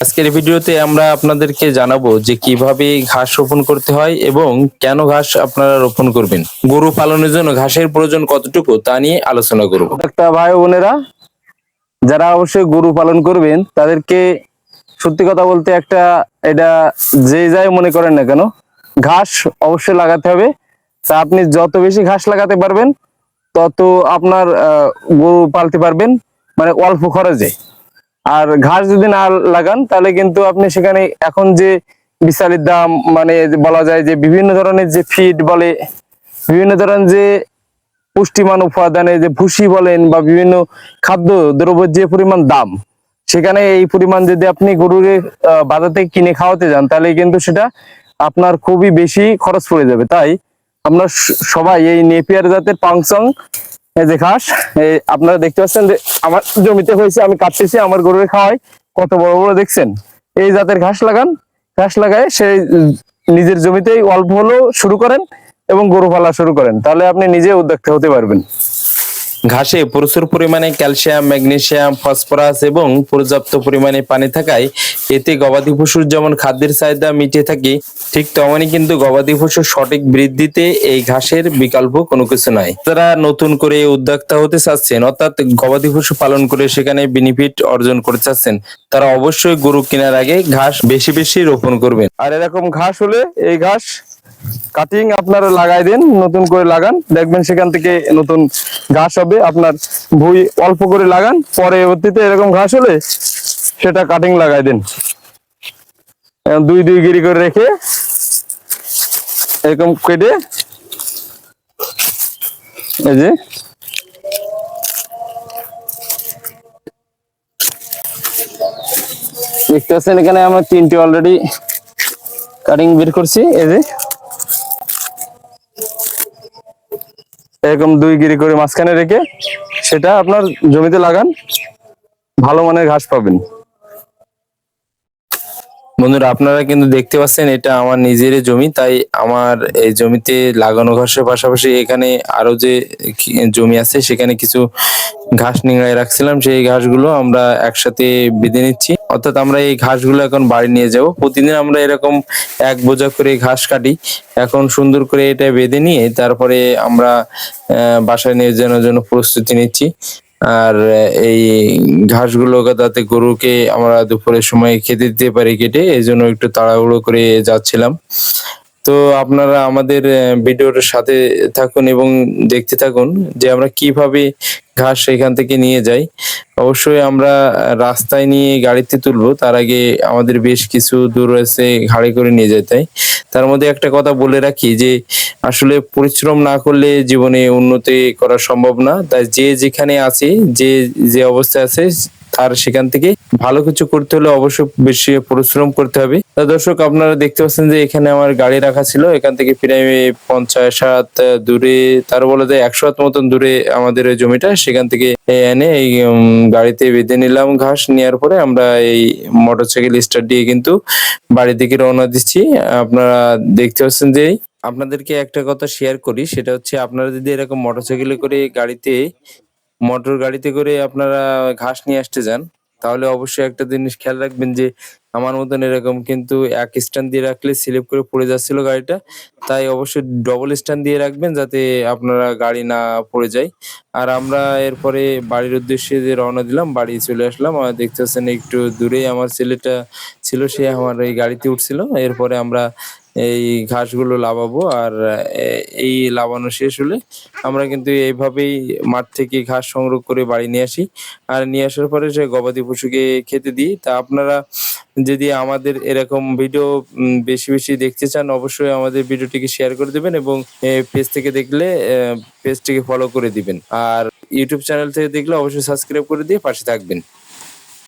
আজকের ভিডিওতে আমরা আপনাদেরকে জানাব যে কীভাবে ঘাস রোপণ করতে হয় এবং কেন ঘাস আপনারা রোপণ করবেন। গরু পালনের জন্য ঘাসের প্রয়োজন কতটুকু তা নিয়ে আলোচনা করব। একটা ভাই বোনেরা, যারা অবশ্যই গরু পালন করবেন, তাদেরকে সত্যি কথা বলতে একটা এটা যে যাই মনে করেন না কেন, ঘাস অবশ্যই লাগাতে হবে। তা আপনি যত বেশি ঘাস লাগাতে পারবেন, তত আপনার গরু পালতে পারবেন মানে অল্প খরচে। আর ঘাস যদি না লাগান, তাহলে কিন্তু আপনি সেখানে এখন যে বিশালির দাম মানে বলা যায় যে বিভিন্ন ধরনের যে ফিড বলে, বিভিন্ন ধরনের যে পুষ্টিমান উপাদানে যে ভুসি বলেন বা বিভিন্ন খাদ্য দ্রব্যের যে পরিমাণ দাম, সেখানে এই পরিমাণ যদি আপনি গরুরে বাজার থেকে কিনে খাওয়াতে যান, তাহলে কিন্তু সেটা আপনার খুবই বেশি খরচ পড়ে যাবে। তাই আমরা সবাই এই নেপিয়ার জাতের পাংসং এই যে ঘাস, এই আপনারা দেখতে পাচ্ছেন যে আমার জমিতে হয়েছে, আমি কাটতেছি, আমার গরুরে খাওয়াই কত বড় বড়, দেখছেন? এই জাতের ঘাস লাগান, ঘাস লাগায় সেই নিজের জমিতেই অল্প হলেও শুরু করেন এবং গরু পালা শুরু করেন, তাহলে আপনি নিজে উদ্যোক্তা হতে পারবেন। ঘাসে প্রচুর পরিমাণে ক্যালসিয়াম, ম্যাগনেসিয়াম, ফসফরাস এবং পর্যাপ্ত পরিমাণে পানি থাকায় এতে গবাদি পশুর যেমন খাদ্যের চাহিদা মিটে থাকে, ঠিক তেমনই কিন্তু গবাদি পশুর সঠিক বৃদ্ধিতে এই ঘাসের বিকল্প কোনো কিছু নয়। তারা নতুন করে উদ্যোক্তা হতে চাচ্ছেন, অর্থাৎ গবাদি পশু পালন করে সেখানে বেনিফিট অর্জন করতে চাচ্ছেন, তারা অবশ্যই গরু কেনার আগে ঘাস বেশি বেশি রোপণ করবেন। আর এরকম ঘাস হলে এই ঘাস কাটিং আপনারা লাগাই দেন, নতুন করে লাগান। দেখবেন সেখান থেকে নতুন ঘাস হবে, আপনার ভুই অল্প করে লাগান, পরবর্তীতে এরকম ঘাস হলে সেটা কাটিং লাগাই দেন। দুই দুই গিরি করে রেখে এরকম কেটে এই যে দেখতে পাচ্ছেন এখানে আমরা তিনটে অলরেডি কাটিং বের করছি, এই যে এরকম দুই গিরি করে মাঝখানে রেখে সেটা আপনার জমিতে লাগান ভালো মানের ঘাস পাবেন। বন্ধুরা, আপনারা কিন্তু দেখতে পাচ্ছেন এটা আমার নিজের জমি, তাই আমার এই জমিতে লাগানো ঘাসের পাশাপাশি এখানে আরও যে জমি আছে, সেখানে কিছু ঘাস নিংড়ায় রাখছিলাম। সেই ঘাসগুলো আমরা একসাথে বেঁধে নিচ্ছি। অর্থাৎ আমরা এই ঘাসগুলো এখন বাড়ি নিয়ে যাব। প্রতিদিন আমরা এরকম এক বোঝা করে ঘাস কাটি, এখন সুন্দর করে এটা বেঁধে নিয়ে তারপরে আমরা বাসায় নিয়ে যাওয়ার জন্য প্রস্তুতি নিচ্ছি। আর এই ঘাসগুলো তাতে গরুকে আমরা দুপুরের সময় খেতে দিতে পারি কেটে, এই জন্য একটু তাড়াহুড়ো করে যাচ্ছিলাম। তো আপনারা আমাদের ভিডিওর সাথে থাকুন এবং দেখতে থাকুন যে আমরা কীভাবে ঘাস এখান থেকে নিয়ে যাই। অবশ্যই আমরা রাস্তায় নিয়ে গাড়িতে তুলবো, তার আগে আমাদের বেশ কিছু দূর রয়েছে গাড়ি করে নিয়ে যেতে। তার মধ্যে একটা কথা বলে রাখি যে, আসলে পরিশ্রম না করলে জীবনে উন্নতি করা সম্ভব না। তাই যে যেখানে আছে, যে যে অবস্থায় আছে, তার সেখান থেকে ভালো কিছু করতে হলে অবশ্যই বেশি পরিশ্রম করতে হবে। তা দর্শক, আপনারা দেখতে পাচ্ছেন যে এখানে আমার গাড়ি রাখা ছিল। এখান থেকে প্রায় পঞ্চাশ হাত দূরে, তার বলে যায় একশো হাত মতন দূরে আমাদের জমিটা, সেখান থেকে এনে এই গাড়িতে বেঁধে নিলাম ঘাস। নেওয়ার পরে আমরা এই মোটরসাইকেল স্টার্ট দিয়ে কিন্তু বাড়ির দিকে রওনা দিচ্ছি। আপনারা দেখতে পাচ্ছেন যে আপনাদেরকে একটা কথা শেয়ার করি, সেটা হচ্ছে আপনারা যদি এরকম মোটরসাইকেলে করে গাড়িতে, মোটর গাড়িতে করে আপনারা ঘাস নিয়ে আসতে যান তাহলে অবশ্যই একটা জিনিস খেয়াল রাখবেন যে, আমার মতন এরকম কিন্তু এক স্ট্যান্ড দিয়ে রাখলে স্লিপ করে পড়ে যাচ্ছিল গাড়িটা। তাই অবশ্যই ডবল স্ট্যান্ড দিয়ে রাখবেন যাতে আপনারা গাড়ি না পড়ে যায়। আর আমরা এরপরে বাড়ির উদ্দেশ্যে যে রওনা দিলাম, বাড়ি চলে আসলাম। আর দেখতে পাচ্ছেন একটু দূরেই আমার ছেলেটা ছিল, সে আমার এই গাড়িতে উঠছিল। এরপরে আমরা এই ঘাসগুলো লাভাবো আর এই লাভানো শেষ হলে আমরা কিন্তু এইভাবেই মাঠ থেকে ঘাস সংগ্রহ করে বাড়ি নিয়ে আসি। আর নিয়ে আসার পরে সে গবাদি পশুকে খেতে দিই, তা আপনারা যদি আমাদের এরকম ভিডিও বেশি বেশি দেখতে চান, অবশ্যই আমাদের ভিডিওটিকে শেয়ার করে দেবেন এবং পেজ থেকে দেখলে পেজটিকে ফলো করে দিবেন। আর ইউটিউব চ্যানেল থেকে দেখলে অবশ্যই সাবস্ক্রাইব করে দিয়ে পাশে থাকবেন।